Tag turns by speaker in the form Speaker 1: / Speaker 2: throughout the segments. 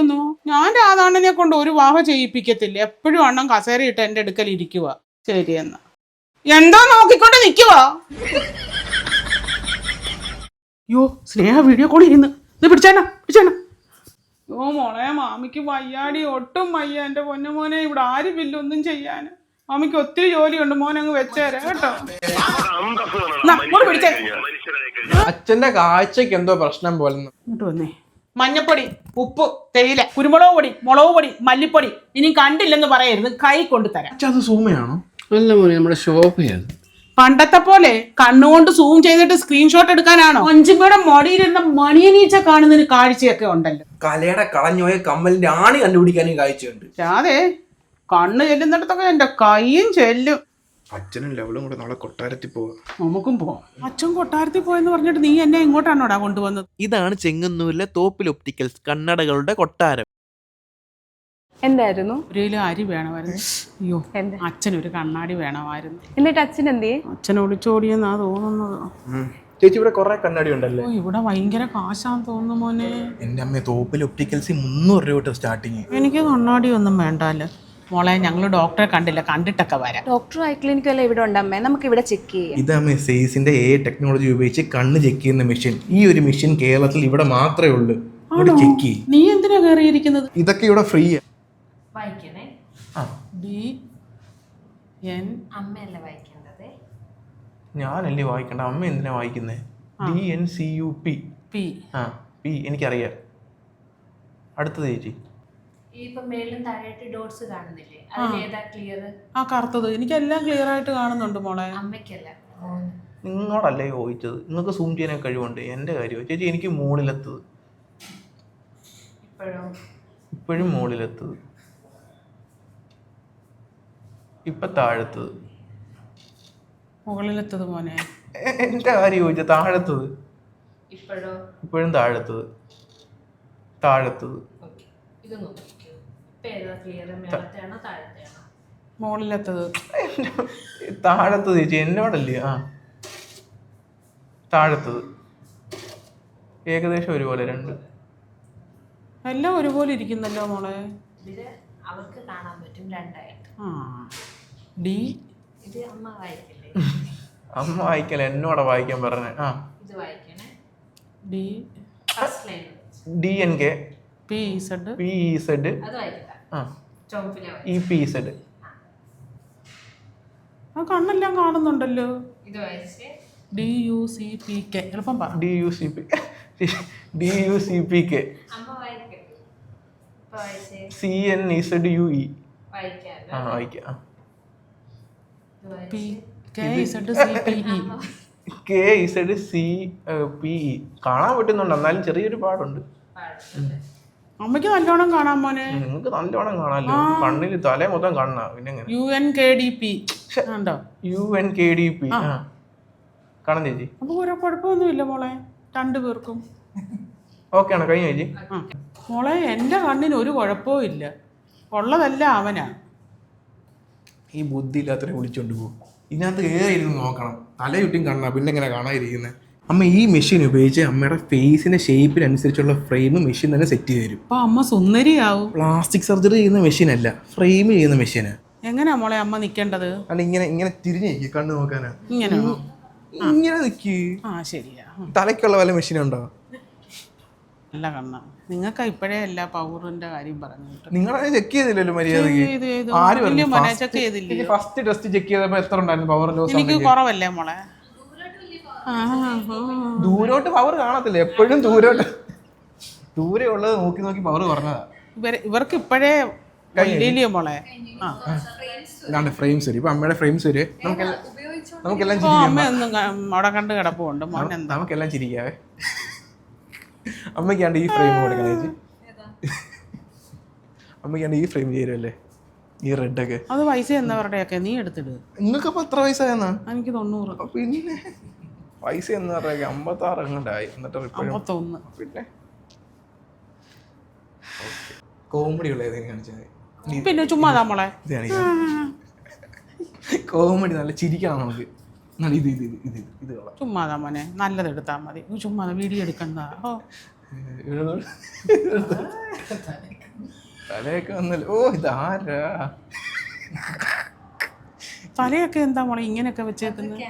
Speaker 1: തോന്നുന്നു? ഞാൻ രാധാണ്ണനെ കൊണ്ട് ഒരു വാഹ ചെയ്യിപ്പിക്കത്തില്ല. എപ്പോഴും അണ്ണൻ കസേര ഇട്ട് എന്റെ അടുക്കൽ ഇരിക്കുക. ശരി എന്നാ. എന്താ നോക്കിക്കൊണ്ട് നിൽക്കുക? യോ സ്നേഹ വീഡിയോ കോൾ ഇരുന്ന് ഇത് പിടിച്ചേണ പിടിച്ചേണ യോ മോളെ മാമിക്ക് വയ്യാടി. ഒട്ടും വയ്യ. എന്റെ പൊന്നുമോനെ ഇവിടെ ആരുമില്ല ഒന്നും ചെയ്യാൻ. മാമിക്ക് ഒത്തിരി ഉണ്ട് മോനെ അങ്ങ് വെച്ചേരെ കേട്ടോ? എന്നാ, പിടിച്ചേ.
Speaker 2: അച്ഛന്റെ കാഴ്ചക്ക് എന്തോ പ്രശ്നം പോലെ
Speaker 1: ഇങ്ങോട്ട് വന്നേ. മഞ്ഞപ്പൊടി ഉപ്പ് തേയില കുരുമുളക് പൊടി മുളക് പൊടി മല്ലിപ്പൊടി ഇനി കണ്ടില്ലെന്ന് പറയരുത്. കൈ കൊണ്ട് തരാം.
Speaker 2: അത് സൂമയാണോ
Speaker 3: അല്ല മോനെ നമ്മുടെ ശോഭയാണ്
Speaker 1: പണ്ടത്തെ പോലെ കണ്ണുകൊണ്ട് സൂം ചെയ്തിട്ട് സ്ക്രീൻഷോട്ട് എടുക്കാനാണോ? അഞ്ചുപേടെ മടിയിലിരുന്ന മണിയനീച്ച കാണുന്നതിന് കാഴ്ചയൊക്കെ ഉണ്ടല്ലോ.
Speaker 2: കലയുടെ കളഞ്ഞോയ കമ്മലിന്റെ ആണി കണ്ടുപിടിക്കാനും കാഴ്ചയുണ്ട്.
Speaker 1: അതെ കണ്ണ് ചെല്ലുന്നിടത്തൊക്കെ എന്റെ കൈയും ചെല്ലും.
Speaker 2: അച്ഛനും ലെവലും കൂടെ നാളെ കൊട്ടാരത്തിൽ പോവാം.
Speaker 1: നമുക്കും പോവാം. അച്ഛൻ കൊട്ടാരത്തിൽ പോയെന്ന് പറഞ്ഞിട്ട് നീ എന്നെ ഇങ്ങോട്ടാണോടാ കൊണ്ടുവന്നത്?
Speaker 4: ഇതാണ് ചെങ്ങന്നൂരിലെ തോപ്പിൽ ഒപ്റ്റിക്കൽസ് കണ്ണടകളുടെ കൊട്ടാരം.
Speaker 5: എന്തായിരുന്നു?
Speaker 1: ഒരു കിലോ അരി വേണമായിരുന്നു. അയ്യോ
Speaker 5: അച്ഛൻ
Speaker 1: അച്ഛനൊരു കണ്ണാടി വേണമായിരുന്നു.
Speaker 5: എന്നിട്ട് അച്ഛൻ എന്തിയെ
Speaker 1: അച്ഛൻ ഒളിച്ചോടിയെന്നാ തോന്നുന്നത്.
Speaker 2: ചേച്ചി ഇവിടെ കുറെ കണ്ണാടി ഉണ്ടല്ലേ?
Speaker 1: ഓ ഇവിടെ ഭയങ്കര കാശാന്ന് തോന്നുന്നു മോനെ.
Speaker 2: എന്റെ അമ്മ തോപ്പിൽ ഒപ്റ്റിക്കൽസ് മുന്നൂറ് രൂപ തൊട്ട് സ്റ്റാർട്ടിങ്.
Speaker 1: എനിക്ക് കണ്ണാടി ഒന്നും വേണ്ടല്ലോ? മോളെ ഞങ്ങൾ ഡോക്ടറെ കണ്ടില്ല. കണ്ടിട്ടൊക്കെ വരാം.
Speaker 5: ഡോക്ടർ ഐ ക്ലിനിക് അല്ലേ ഇവിടെ ഉണ്ടമ്മേ നമുക്ക് ഇവിടെ ചെക്ക് ചെയ്യാം.
Speaker 2: ഇതമ്മ സെയ്സിന്റെ എ ടെക്നോളജി ഉപയോഗിച്ച് കണ്ണ് ചെക്ക് ചെയ്യുന്ന മെഷീൻ. ഈ ഒരു മെഷീൻ കേരളത്തിൽ ഇവിടെ മാത്രമേ ഉള്ളൂ. ഇവിടെ ചെക്ക് ചെയ്യും.
Speaker 1: നീ എന്തിനാ കയറിയിരിക്കുന്നത്?
Speaker 2: ഇതൊക്കെ ഇവിടെ ഫ്രീ
Speaker 5: വായിക്കണേ.
Speaker 2: ആ.
Speaker 1: ഡി എൻ
Speaker 5: അമ്മയല്ല വായിക്കേണ്ടത്?
Speaker 2: ഞാനല്ലേ വായിക്കണ്ട. അമ്മ എന്തിനാ വായിക്കുന്നേ? D N C U P
Speaker 1: P
Speaker 2: ആ പി എനിക്കറിയാം. അടുത്തത് ചേച്ചി.
Speaker 6: ഇപ്പൊ മേളിലും താഴെയായിട്ട് ഡോട്ട്സ് കാണുന്നില്ലേ? അതിലേതാ ക്ലിയർ
Speaker 1: ആ കറുത്തത്. എനിക്കെല്ലാം ക്ലിയർ ആയിട്ട് കാണുന്നുണ്ട് മോളെ.
Speaker 6: അമ്മയ്ക്കല്ല.
Speaker 2: നിങ്ങളോടല്ലേ ചോദിച്ചത്? നിങ്ങൾക്ക് സൂം ചെയ്യാൻ കഴിവുണ്ട്? എന്റെ കാര്യം ചേച്ചി എനിക്ക് മുകളിലെത്തത്.
Speaker 6: ഇപ്പോഴോ?
Speaker 2: ഇപ്പോഴും മുകളിലെത്തത്. ഇപ്പൊ താഴത്തത്.
Speaker 1: മുകളിലെത്തത് മോനെ.
Speaker 2: എന്റെ എന്റെ കാര്യം ചോദിച്ച താഴത്തത്.
Speaker 6: ഇപ്പോഴോ?
Speaker 2: ഇപ്പോഴും താഴത്തത്. താഴത്തത്.
Speaker 6: ഓക്കെ. ഇത് നോക്കിക്കോ
Speaker 1: മുകളിലെത്തത്
Speaker 2: താഴത്തത് ചേച്ചി എന്നോടല്ലേ? ആ. താഴത്തത്. ഏകദേശം ഒരുപോലെ രണ്ട്.
Speaker 1: എല്ലാം ഒരുപോലെ ഇരിക്കുന്നല്ലോ മോളെ.
Speaker 6: ഇതിൽ അവർക്ക് കാണാൻ പറ്റും രണ്ടായിട്ട്.
Speaker 1: ആ. ഡി.
Speaker 6: ഇത് അമ്മ വായിക്കില്ലേ?
Speaker 2: അമ്മ വായിക്കല എന്നോടാ വായിക്കാൻ പറഞ്ഞേ. ആ.
Speaker 6: ഇത് വായിക്കണേ.
Speaker 1: D.
Speaker 2: D N K.
Speaker 1: P Z
Speaker 2: P E Z ആ.
Speaker 6: ചുവപ്പിലെ
Speaker 2: ഇ പി സെഡ്
Speaker 1: ആ കണ്ണെല്ലാം കാണുന്നുണ്ടല്ലോ. D U C P K എളുപ്പം പറ.
Speaker 2: D U C P D U C P K C N Z U E
Speaker 6: ആണോ
Speaker 2: ആ വായിക്കാം.
Speaker 1: K Z C P E
Speaker 2: C P E കാണാൻ പറ്റുന്നുണ്ട്. എന്നാലും ചെറിയൊരു പാടുണ്ട്.
Speaker 1: അമ്മയ്ക്ക് നല്ലോണം കാണാൻ മോനെ.
Speaker 2: നിങ്ങൾക്ക് നല്ലോണം കാണാല്ലോ. കണ്ണിൽ തലേ മൊത്തം കാണണ. പിന്നെ എങ്ങനെ?
Speaker 1: U N K D P ഉണ്ടോ
Speaker 2: U N K D P കാണാൻ കാണാം ചേച്ചി.
Speaker 1: അപ്പൊ ഒരു കുഴപ്പമൊന്നുമില്ല മോളെ. രണ്ടു പേർക്കും.
Speaker 2: ഓക്കെ ആണ് കഴിഞ്ഞ ചേച്ചി?
Speaker 1: മോളെ എന്റെ കണ്ണിന് ഒരു കുഴപ്പവും ഇല്ല. ഉള്ളതല്ല അവനാ.
Speaker 2: ഈ ബുദ്ധി ഇല്ലാത്തവരെ വിളിച്ചോണ്ട് പോകും ഇതിനകത്ത് ഏറെ ഇരുന്ന് നോക്കണം. തല ചുറ്റും കാണാ പിന്നെ എങ്ങനെ കാണാതിരിക്കുന്നത് അമ്മ ഈ മെഷീൻ ഉപയോഗിച്ച് അമ്മയുടെ ഫേസിന്റെ ഷേപ്പിനനുസരിച്ചുള്ള ഫ്രെയിം മെഷീൻ തന്നെ സെറ്റ് ചെയ്ത് തരും.
Speaker 1: അമ്മ സുന്ദരിയാവും.
Speaker 2: പ്ലാസ്റ്റിക് സർജറി ചെയ്യുന്ന മെഷീൻ അല്ല ഫ്രെയിം ചെയ്യുന്ന മെഷീന്
Speaker 1: എങ്ങനെയാ മോളെ അമ്മ നിൽക്കേണ്ടത്
Speaker 2: അല്ല ഇങ്ങനെ ഇങ്ങനെ തിരിഞ്ഞ് നിൽക്കി കണ്ണ് നോക്കാനാ.
Speaker 1: ഇങ്ങനെ?
Speaker 2: ഇങ്ങനെ നിൽക്കി
Speaker 1: ആ ശരിയാ.
Speaker 2: തലയ്ക്കുള്ള വല്ല മെഷീൻ ഉണ്ടോ?
Speaker 1: അല്ല കണ്ണ. നിങ്ങൾക്ക് ഇപ്പോഴേ അല്ല പൗറിന്റെ കാര്യം പറഞ്ഞിട്ട്.
Speaker 2: നിങ്ങളെ ചെക്ക് ചെയ്തില്ലല്ലോ
Speaker 1: ചെയ്തു.
Speaker 2: ആര്
Speaker 1: check
Speaker 2: ഫസ്റ്റ് ടെസ്റ്റ് ചെക്ക് ചെയ്തപ്പോ എത്ര ഉണ്ടായിരുന്നു? പവർ ലോസ്
Speaker 1: എനിക്ക് കുറവല്ലേ മോളെ.
Speaker 2: ദൂരോട്ട് പവർ കാണത്തില്ല. എപ്പോഴും ദൂരോട്ട്. ദൂരെ ഉള്ളത് നോക്കി നോക്കി പവർ
Speaker 1: കുറഞ്ഞതാ. ഇവർക്ക് ഇപ്പോഴേ മോളെ?
Speaker 2: ഇതാണ്ട് ഫ്രെയിംസ് വരും ഇപ്പൊ അമ്മയുടെ ഫ്രെയിംസ് വരും നമുക്കെല്ലാം നമുക്കെല്ലാം
Speaker 1: അമ്മയൊന്നും അവിടെ കണ്ട് കിടപ്പുണ്ട്. മോൻ എന്താ?
Speaker 2: നമുക്കെല്ലാം ചിരിക്കാവേ. അമ്മയ്ക്കാണ്ട് ഈ ഫ്രെയിം കൊടുക്കണേ ചേച്ചി. അമ്മയ്ക്കാണ്ട് ഈ ഫ്രെയിം ചേരുമല്ലേ ഈ റെഡ് ഒക്കെ.
Speaker 1: അത് പൈസ എന്നവരുടെയൊക്കെ നീ എടുത്തിട്ട്
Speaker 2: നിങ്ങൾക്ക് അപ്പൊ എത്ര വയസ്സായെന്നാ
Speaker 1: എനിക്ക് തൊണ്ണൂറ്.
Speaker 2: അപ്പൊ പിന്നെ? പൈസ എന്ന് പറഞ്ഞാൽ അമ്പത്താറ് അങ്ങോട്ടായി എന്നിട്ട് ഇപ്പോഴും
Speaker 1: അമ്പത്തൊന്ന്.
Speaker 2: പിന്നെ? കോമഡി ഉള്ള ഏതെങ്കിലും കാണിച്ചാൽ മതി.
Speaker 1: പിന്നെ ചുമ്മാതാ മോളെ.
Speaker 2: ഇത്. കോമഡി നല്ല ചിരിക്കണം നമുക്ക്. ഇത് ഇത് ഇത് ഇത് ഇത്
Speaker 1: ചുമ്മാതാ മോനെ. നല്ലത് എടുത്താൽ മതി. ചുമ്മാ വീഡിയോ എടുക്കണ്ട. ഓ.
Speaker 2: തലയൊക്കെ വന്നല്ലോ? ഓ ഇതാരാ?
Speaker 1: തലയൊക്കെ എന്താ മോളെ ഇങ്ങനെയൊക്കെ വെച്ചേക്കുന്നത്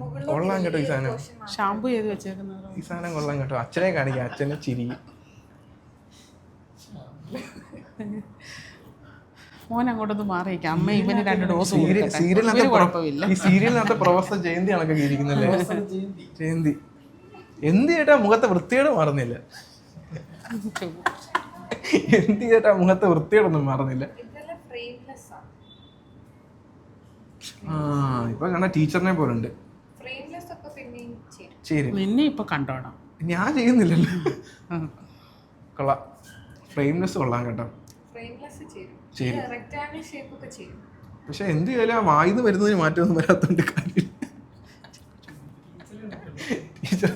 Speaker 5: മുകളിലെ
Speaker 2: കേട്ടോ ഈ സാധനം.
Speaker 1: ഷാമ്പു ചെയ്ത് വെച്ചേക്കുന്നത്
Speaker 2: ഈ സാധനം കൊള്ളാം കേട്ടോ. അച്ഛനെ കാണിക്കാം. അച്ഛനെ ചിരി.
Speaker 1: മോൻ അങ്ങോട്ടൊന്ന് മാറിയിക്കാം. അമ്മ ഇവന് രണ്ട് ഡോസ്
Speaker 2: സീരിയൽ സീരിയലിനകത്ത്
Speaker 1: കുഴപ്പമില്ല.
Speaker 2: ഈ സീരിയലിനകത്ത് പ്രൊഫസർ ജയന്തി കണക്കൊക്കെ ഇരിക്കുന്നല്ലേ ജയന്തി. എന്ത് ചേട്ടാ മുഖത്തെ വൃത്തിയോട് മാറുന്നില്ല? എന്ത് ചേട്ടാ മുഖത്തെ വൃത്തിയോടൊന്നും മാറുന്നില്ല? ആ ഇപ്പൊ കണ്ട ടീച്ചറിനെ പോലുണ്ട്. ശരി
Speaker 1: നിന്നെ ഇപ്പൊ കണ്ടോണം.
Speaker 2: ഞാൻ ചെയ്യുന്നില്ലല്ലോ. കൊള്ളാം. ഫ്രെയിംലെസ് കൊള്ളാം കേട്ടോ. ശരി പക്ഷെ എന്ത് ചെയ്യാലും ആ വായിന്ന് വരുന്നതിന് മാറ്റമൊന്നും വരാത്തോണ്ട് കാര്യം ടീച്ചർ.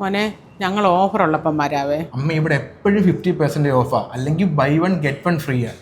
Speaker 1: മോനെ ഞങ്ങൾ ഓഫർ ഉള്ളപ്പം വരാവേ.
Speaker 2: അമ്മ ഇവിടെ എപ്പോഴും ഫിഫ്റ്റി പെർസെന്റേജ് ഓഫാ. അല്ലെങ്കിൽ buy one get one free ആ.